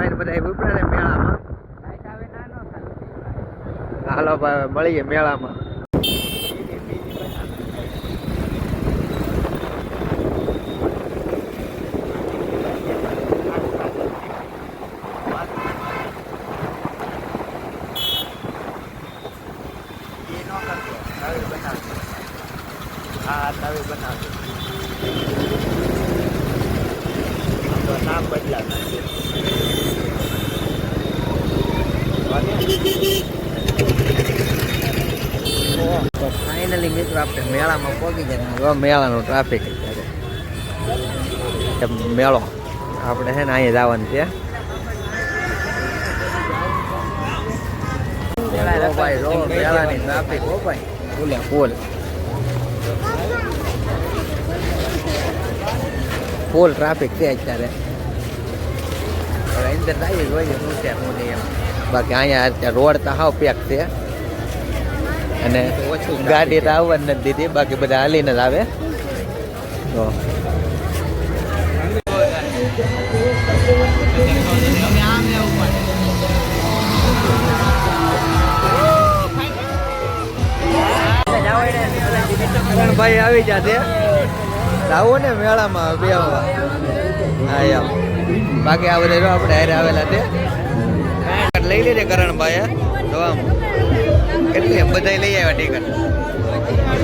ને બધા ઉપડે ને મેળામાં હાલો ભાઈ મળીએ મેળામાં. ફાઇનલી મિત્રો, આપણે મેળામાં પહોંચી ગયા. મેળાનો ટ્રાફિક મેળો. આપણે છે ને અહીંયા જવાનું છે. ટ્રાફિક ભાઈ ફૂલ ફૂલ ટ્રાફિક છે અત્યારે. અંદર જઈએ જોઈએ છે, શું નહીં એમ. બાકી અહીંયા રોડ તો હાવ પેક છે. અને ગાડી તો આવવાની નથી દીધી, બાકી બધા હાલીને જ આવે. તો. ભાઈ આવી જાતે આવો ને મેળામાં બેહવા હા એમ બાકી આ બધા આપણે હારે આવેલા તે લઈ લીધે કરણભાઈ તો આમ. કેટલી બધા લઈ આવ્યા ટિકટ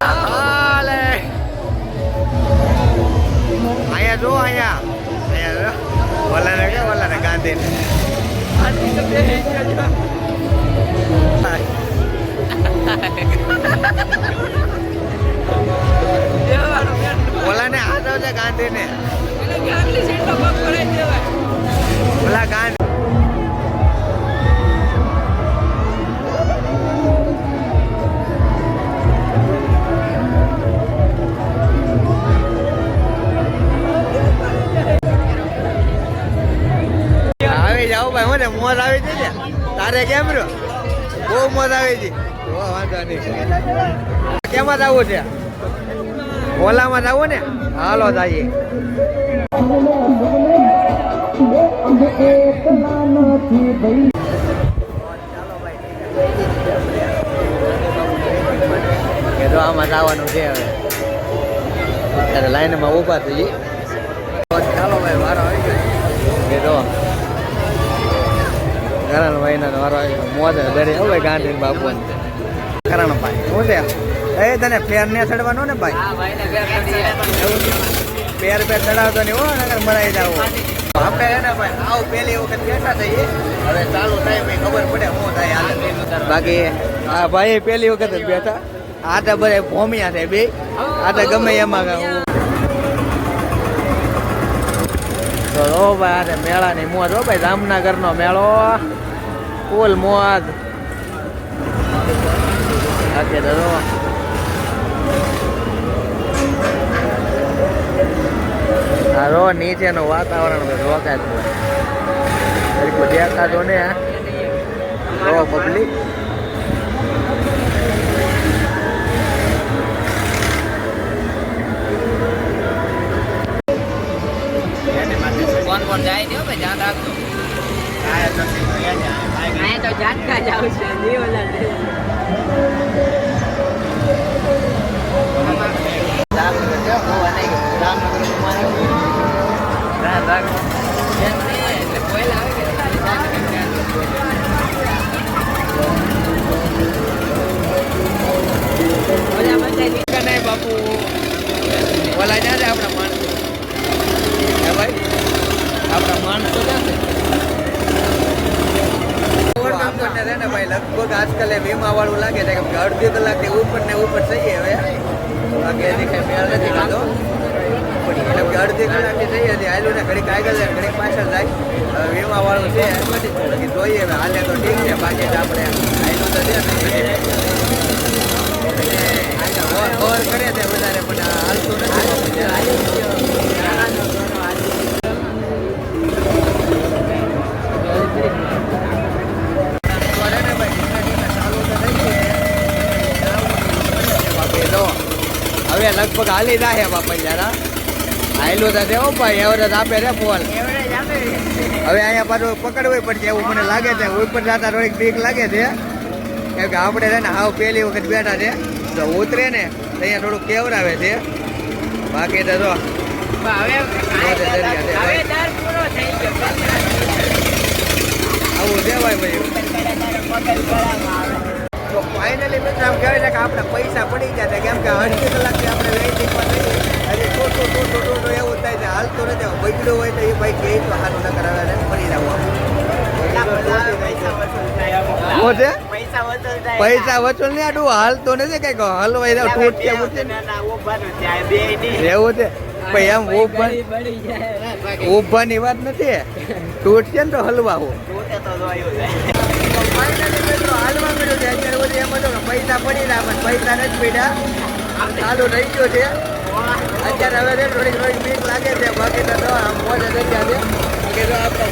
હાલે. અહીંયા જો અહીંયા અહીંયા જો ઓલાને કે ઓલાને ગાંધીને ઓલાને હાથ આવશે ગાંધીને. ઓલા ગાંધી આવી ભાઈ, હું ને મોજ આવી છે ને. તારે કેમ રહ્યો? બહુ મોજ આવી છે વાંધો નહીં. કેમાં જવું છે? ઓલામાં જવું ને? હાલો જઈએ. કે તો આમાં જવાનું છે હવે. લાઈનમાં ઊભા થઈ ચાલો ભાઈ વારો આવી ગયો. કે તો કરણભાઈ ના વારો આવી ગયો. મોજ દરે હવે ગાંધી બાપુ કરણભાઈ શું છે? એ તને ફેર ને ચડવાનો ને ભાઈ? પેર પેર ચડાવતો ને એવો નગર મરાઈ જાવ આપણે હે ને ભાઈ આવ પેલી વખત બેઠા થઈએ. હવે ચાલુ થાય ભાઈ ખબર પડે શું થાય હાલ. બાકી આ ભાઈ પેલી વખત જ બેઠા. આ તો બધા ભોમિયા છે બે. આ તો ગમે એમાં હું તો રો ભાઈ આ મેળાની મોજ હો ભાઈ જામનગરનો મેળો. ફૂલ મોજ. બાકી તો જો આ રો નીચેનું વાતાવરણ રોકાતું હોય દેખાતો ને રો પબ્લિક કોણ કોણ જાય ને ભાઈ ધ્યાન રાખજો અહીંયા તો જાટકા જ આવશે નહીં ઓલા અડધી કલાકની ઉપર ને ઉપર થઈએ હવે બાકી એની કઈ નથી એટલે કે અડધી કલાકની થઈ હતી હાલ્યું ને ઘડીક આગળ જાય ઘડીક પાછળ જાય વીમા વાળું છે બાકી જોઈએ હવે હાલે તો ઠીક છે બાકી આપણે હાલ્યું તો છે કરે વધારે પણ હાલતું નથી બાકી તો હવે ના હે બાપા જરા આયલો તો દેવો ભાઈ એવરેજ આપે રે ફોન હવે અહીંયા પાછું પકડવું પડશે એવું મને લાગે છે ઉપર જતા થોડીક બીક લાગે છે કેમ કે આપણે છે ને હાવ પહેલી વખત બેઠા છે તો ઉતરે ને અહીંયા થોડુંક કેવરાવે છે બાકી તો જો આવું ભાઈ ભાઈ તો ફાઇનલી મિત્રો આમ કહેવાય ને કે આપણે પૈસા પડી ગયા છે. કેમ કે અડધી કલાકથી આપણે વેઇટિંગમાં થઈએ હજી ટોટો ટોટો ટોટો એવું થાય છે. હાલતો નથી. બગડ્યું હોય તો એ ભાઈ કે તો સારું ન કરાવે ને ફરી જવું પૈસા વસૂલ નહીં આટલું હાલતો નથી કંઈક. હલવાઈ જાવ ટૂટ કે મૂકે એવું છે? ભાઈ એમ ઊભા ઉભાની વાત નથી. તૂટશે ને તો હલવા હું ફાઇનલી મિત્રો હાલવા મળ્યું છે અત્યારે પૈસા પડી પણ પૈસા નથી પડ્યા. ચાલુ રહી ગયો છે. અત્યારે હવે છે ને થોડીક થોડીક બીક લાગે છે. બાકી તો આમ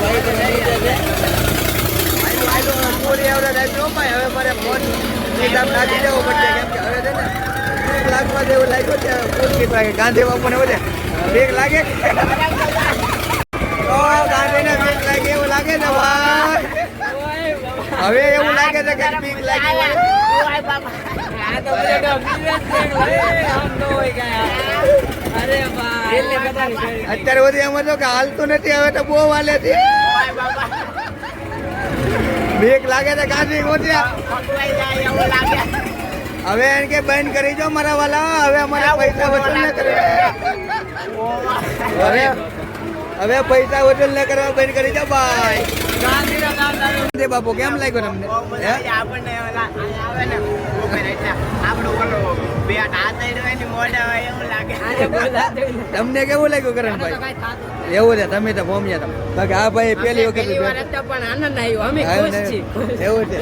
ભાઈ તો નહીં છે. પૂરી આવડે હવે મારે ફોન હિસાબ નાખી દેવો પડશે. કેમ કે હવે છે ને જેવું લાગ્યું છે. પૂરતી ભાઈ ગાંધી બાપુને બધે બીક લાગે? ગાંધીને બીક લાગે એવું લાગે ને, ભાઈ? હવે એવું લાગે છે કે બીક લાગી હોય આ તો બધો business છે, ભાઈ. આમ ન હોય કાંઈ. અરે ભાઈ. અત્યારે બધી એમ હતો કે હાલતું નથી હવે તો બહુ હાલે છે. બીક લાગે છે ગાંધી ગોત્યા હવે એને કે બંધ કરી દો મારા વાલા હવે અમારા પૈસા વસૂલ ના કરે. હવે હવે પૈસા વસૂલ ને કરવા બંધ કરી દો ભાઈ બાપુ કેમ લાગ્યું તમને? હે? આપણને ઓલા અહીંયા આવે ને ઉપર એટલે આપણું ઓલું બે હાથ અડ્યો હોય ને મોઢે હોય એવું લાગે. તમને કેવું લાગ્યું કરણભાઈ એવું છે તમે તો ભોમ્યા તમે. બાકી આ ભાઈ પેલી વખત પણ આનંદ આવ્યો. અમે ખુશ છીએ એવું છે.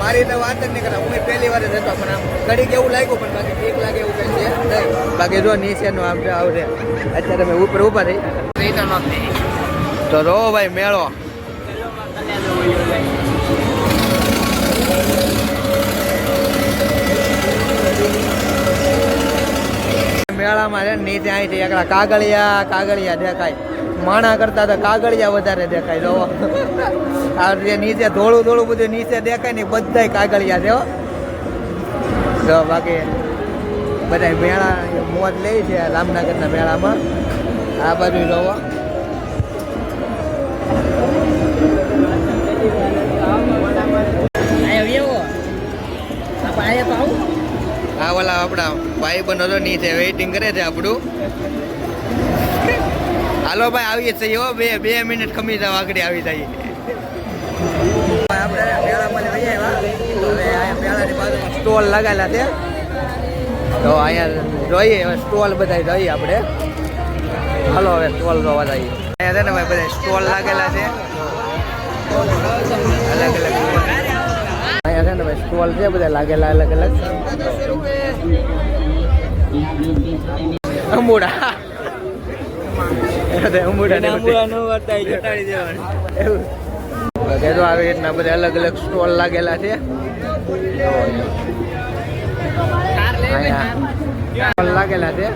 મારી તો વાત જ નહીં કરા હું પહેલી વાર જ હતો પણ આમ ઘડી કેવું લાગ્યું પણ બાકી ઠીક લાગે એવું કઈ છે બાકી જો નીચેનું આમ જો આવડે. અત્યારે અમે ઉપર ઊભા રહી. તો રો ભાઈ, મેળો. મેળામાં છે નીચે અહીંથી એકલા કાગળિયા કાગળિયા દેખાય. માણા કરતા તો કાગળિયા વધારે દેખાય, જોવો. આ જે નીચે ધોળું ધોળું બધું નીચે દેખાય ને બધાય કાગળિયા છે જો બાકી બધા મેળા મોજ લે છે રામનગરના મેળામાં. આ બાજુ જોવા. આ ઓલા આપણા ભાઈ બનો તો નીચે વેઇટિંગ કરે છે આપણું. હાલો ભાઈ આવીએ છીએ હો બે બે મિનિટ ખમી જાવ આગળ આવી જાય આપણે મેળામાં સ્ટોલ લગાવેલા છે. તો અહીંયા જોઈએ હવે સ્ટોલ બધા જોઈએ આપણે. હાલો હવે સ્ટોલ જોવા જઈએ. અહીંયા છે ને ભાઈ બધા સ્ટોલ લાગેલા છે. અલગ અલગ અહીંયા છે ને ભાઈ સ્ટોલ છે બધા લાગેલા અલગ અલગ અંબુડા આવી રીતના બધા અલગ અલગ સ્ટોલ લાગેલા છે. લાગેલા છે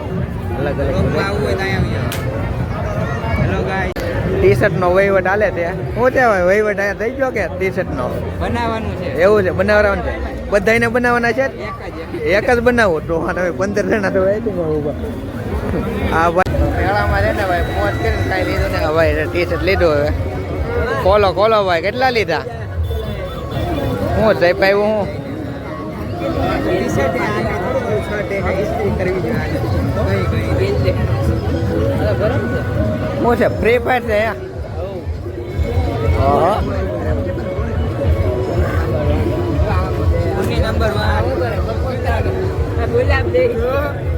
અલગ અલગ ટી શર્ટ નો વહીવટ હાલે છે. શું છે વહીવટ અહીંયા થઈ ગયો કે ટી શર્ટ નો? બનાવવાનું છે. એવું છે બનાવવાનું છે? બધાને બનાવવાના છે? એક જ બનાવો? તો હવે પંદર જણા તો વેઇટિંગમાં ઊભા હા ભાઈ મેળામાં છે ને ભાઈ મોજ કરીને કાંઈ લીધું ને? ભાઈ ટી શર્ટ લીધું હવે. ખોલો ખોલો ભાઈ કેટલા લીધા? હું જઈ પાયું હું. હું છે? ફ્રી ફાયર છે નંબર ગુલાબ દેખ્યો